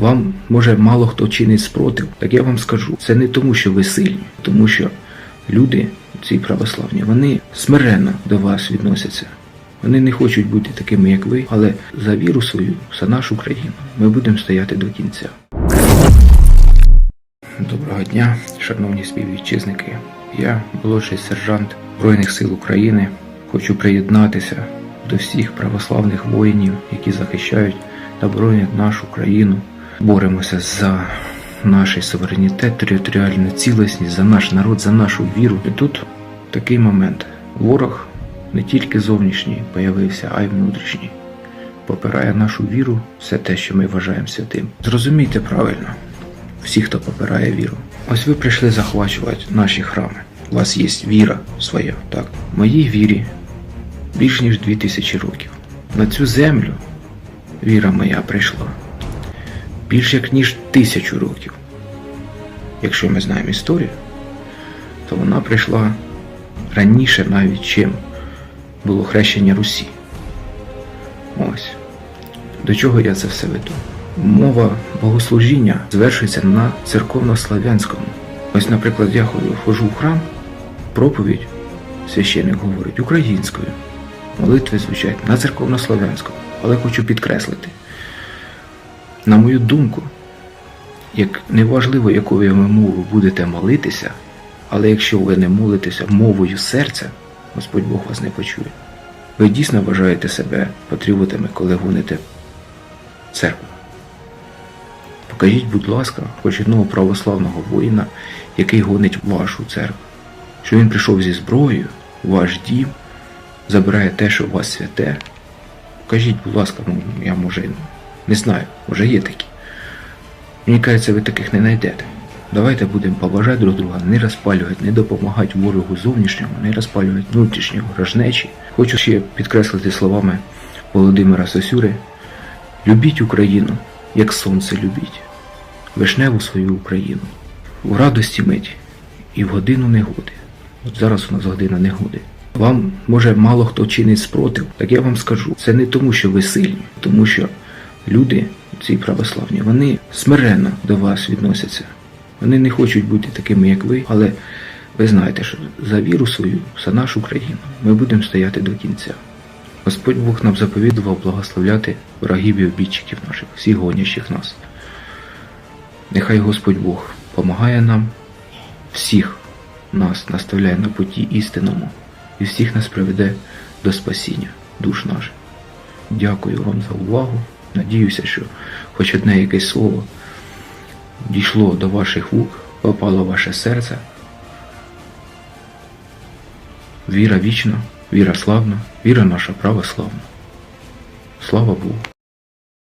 Вам може мало хто чинить спротив, так я вам скажу, це не тому, що ви сильні, тому що люди, ці православні, вони смиренно до вас відносяться. Вони не хочуть бути такими, як ви, але за віру свою, за нашу країну, ми будемо стояти до кінця. Доброго дня, шановні співвітчизники. Я, молодший сержант Збройних сил України, хочу приєднатися до всіх православних воїнів, які захищають та боронять нашу країну. Боремося за наш суверенітет, територіальну цілісність, за наш народ, за нашу віру. І тут такий момент. Ворог не тільки зовнішній появився, а й внутрішній. Попирає нашу віру, все те, що ми вважаємо святим. Зрозумійте правильно, всі, хто попирає віру. Ось ви прийшли захвачувати наші храми. У вас є віра своя, так? Моїй вірі більш ніж дві тисячі років. На цю землю віра моя прийшла більш як ніж тисячу років. Якщо ми знаємо історію, то вона прийшла раніше навіть, чим було хрещення Русі. Ось. До чого я це все веду? Мова богослужіння звершується на церковнослав'янському. Ось, наприклад, я ходжу- в храм, проповідь священник говорить українською, молитви звучать на церковнослав'янському. Але хочу підкреслити, на мою думку, як неважливо, якою ви мовою будете молитися, але якщо ви не молитеся мовою серця, Господь Бог вас не почує. Ви дійсно вважаєте себе патріотами, коли гоните церкву. Покажіть, будь ласка, хоч одного православного воїна, який гонить вашу церкву, що він прийшов зі зброєю, ваш дім, забирає те, що у вас святе. Покажіть, будь ласка, ну я може не знаю, може є такі. Мені кажеться, ви таких не знайдете. Давайте будемо поважати друг друга, не розпалювати, не допомагати ворогу зовнішньому, не розпалювати внутрішнього рожнечі. Хочу ще підкреслити словами Володимира Сосюри: любіть Україну, як сонце любіть, вишневу свою Україну, в радості мить і в годину негоди. От зараз у нас година негоди. Вам може мало хто чинить спротив, так я вам скажу, це не тому, що ви сильні, тому що люди, ці православні, вони смиренно до вас відносяться. Вони не хочуть бути такими, як ви, але ви знаєте, що за віру свою, за нашу країну, ми будемо стояти до кінця. Господь Бог нам заповідував благословляти ворогів і обідчиків наших, всіх гонящих нас. Нехай Господь Бог помагає нам, всіх нас наставляє на путі істинному і всіх нас приведе до спасіння душ наших. Дякую вам за увагу. Надіюся, що хоч одне якесь слово дійшло до ваших вук, попало в ваше серце. Віра вічна, віра славна, віра наша православна. Слава Богу!